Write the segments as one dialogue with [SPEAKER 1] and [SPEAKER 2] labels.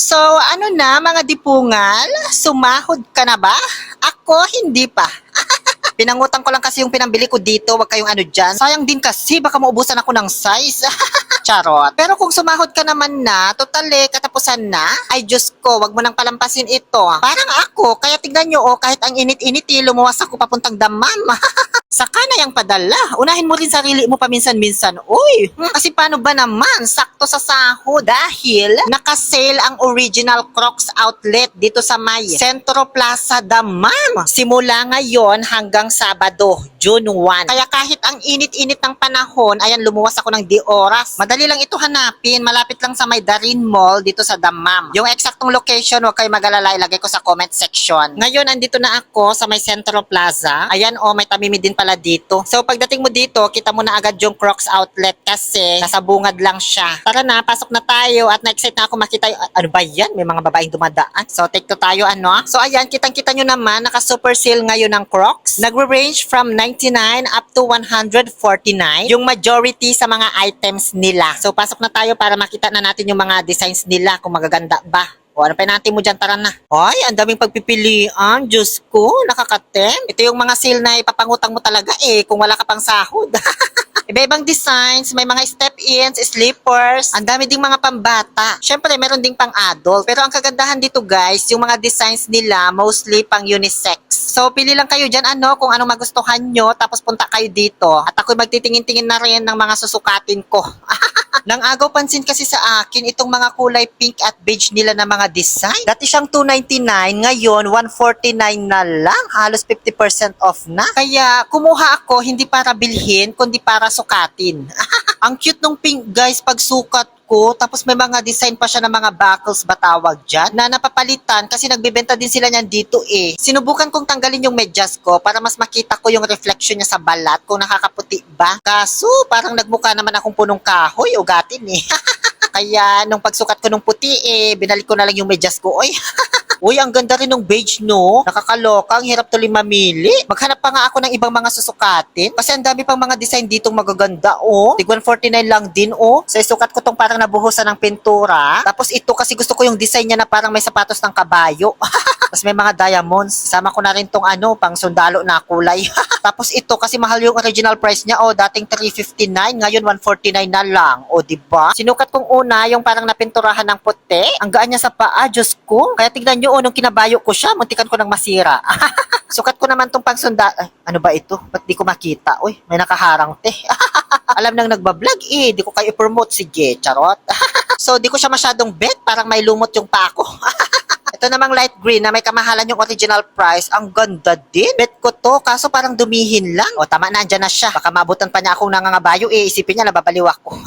[SPEAKER 1] So, ano na mga dipungal? Sumahod ka na ba? Ako, hindi pa. Pinangutang ko lang kasi yung pinambili ko dito, wag kayong ano dyan. Sayang din kasi, baka maubusan ako ng size. Charot. Pero kung sumahod ka naman na, totally, katapusan na, ay Diyos ko, wag mo nang palampasin ito. Parang ako, kaya tignan nyo, oh, kahit ang init-init, eh, lumuwas ako papuntang damam. Saka na yung padala. Unahin mo rin sarili mo paminsan-minsan. Uy, hmm, kasi paano ba naman? Sakto sa sahod. Dahil nakasale ang original Crocs outlet dito sa may Centro Plaza Damam. Simula ngayon hanggang Sabado, June 1. Kaya kahit ang init-init ng panahon, ayan lumuwas ako ng di oras. Madali lang ito hanapin. Malapit lang sa may Darin Mall dito sa Damam. Yung eksaktong location, huwag kayo mag-alala. Ilagay ko sa comment section. Ngayon, andito na ako sa may Centro Plaza. Ayan, oh, may tamimi din pala dito. So, pagdating mo dito, kita mo na agad yung Crocs outlet kasi nasa bungad lang siya. Tara na, pasok na tayo at na-excite na ako makita yung, ano ba yan? May mga babaeng dumadaan. So, take to tayo, ano? So, ayan, kitang-kita nyo naman, naka-super sale ngayon ng Crocs. Nagre-range from 99 up to 149 yung majority sa mga items nila. So, pasok na tayo para makita na natin yung mga designs nila kung magaganda ba. O ano pa natin mo dyan, tara na. Ay, ang daming pagpipilian. Diyos ko, nakakatem. Ito yung mga sale na ipapangutang mo talaga eh, kung wala ka pang sahod. Iba-ibang designs, may mga step-ins, slippers, ang dami ding mga pambata. Siyempre, meron ding pang adult. Pero ang kagandahan dito guys, yung mga designs nila, mostly pang unisex. So, pili lang kayo dyan ano, kung anong magustuhan nyo, tapos punta kayo dito. At ako'y magtitingin-tingin na rin ng mga susukatin ko. Nang agaw pansin kasi sa akin itong mga kulay pink at beige nila na mga design. Dati siyang 299, ngayon 149 na lang. Halos 50% off na. Kaya kumuha ako hindi para bilhin, kundi para sukatin. Ang cute nung pink guys pag sukat ko. Tapos may mga design pa siya ng mga buckles ba tawag dyan na napapalitan kasi nagbebenta din sila niyan dito eh. Sinubukan kong tanggalin yung medyas ko para mas makita ko yung reflection niya sa balat kung nakakaputi ba. Kaso parang nagmukha naman akong punong kahoy o gatin eh. Kaya nung pagsukat ko nung puti eh, binalik ko na lang yung medyas ko. Oy, Uy, ang ganda rin ng beige, no? Nakakaloka, ang hirap tuloy mamili. Maghanap pa nga ako ng ibang mga susukatin. Kasi ang dami pang mga design ditong magaganda, oh. Tig 149 lang din, oh. Sa isukat ko tong parang nabuhusan ng pintura. Tapos ito kasi gusto ko yung design niya na parang may sapatos ng kabayo. Tapos may mga diamonds. Sama ko na rin tong ano, pang sundalo na kulay. Tapos ito kasi mahal yung original price niya. Oh, dating 359, ngayon 149 na lang. O, di ba? Sinukat kong una yung parang napinturahan ng puti. Ang gaan niya sa paa, Diyos ko. Kaya tignan niyo, oh, nung kinabayo ko siya, muntikan ko nang masira. Sukat ko naman tong pangsunda... Ay, ano ba ito? Ba't di ko makita? Uy, may nakaharang te. Alam nang nagbablog eh. Di ko kayo promote. Sige, charot. so, di ko siya masyadong bet. Parang may lumot yung pa ako. Ito namang light green na may kamahalan yung original price. Ang ganda din. Bet ko to, kaso parang dumihin lang. O tama na, andyan na siya. Baka mabutan pa niya akong nangangabayo eh. Isipin niya, nababaliw ako.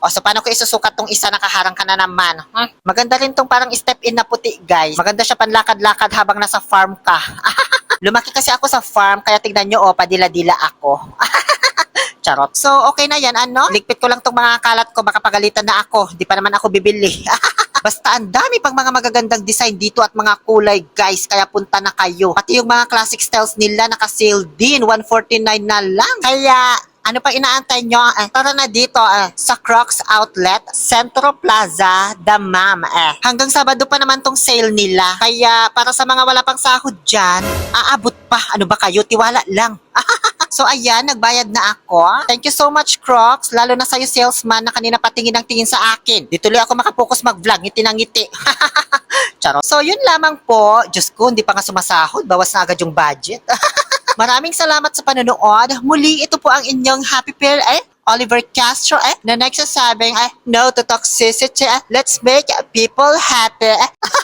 [SPEAKER 1] O so paano ko isusukat tong isa nakaharang ka na naman? Hmm? Maganda rin tong parang step in na puti guys. Maganda siya panlakad-lakad habang nasa farm ka. Lumaki kasi ako sa farm, kaya tignan nyo, oh, padila-dila ako. Charot. So, okay na yan, ano? Ligpit ko lang tong mga kalat ko, baka pagalitan na ako. Di pa naman ako bibili. Basta ang dami pang mga magagandang design dito at mga kulay, guys. Kaya punta na kayo. Pati yung mga classic styles nila, naka-sale din. 149 na lang. Kaya, ano pa inaantay nyo? Eh, tara na dito eh, sa Crocs Outlet, Centro Plaza, Damam. Eh. Hanggang Sabado pa naman tong sale nila. Kaya para sa mga wala pang sahod dyan, aabot pa. Ano ba kayo? Tiwala lang. So ayan, nagbayad na ako. Thank you so much, Crocs. Lalo na sa'yo, salesman, na kanina patingin ng tingin sa akin. Di tuloy ako makapokus mag-vlog, ngiti ng ngiti. Charot. So yun lamang po. Diyos ko, hindi pa nga sumasahod. Bawas na agad yung budget. Maraming salamat sa panonood. Muli, ito po ang inyong happy pair eh. Oliver Castro eh, na nagsasabing eh, no to toxicity eh. Let's make people happy eh.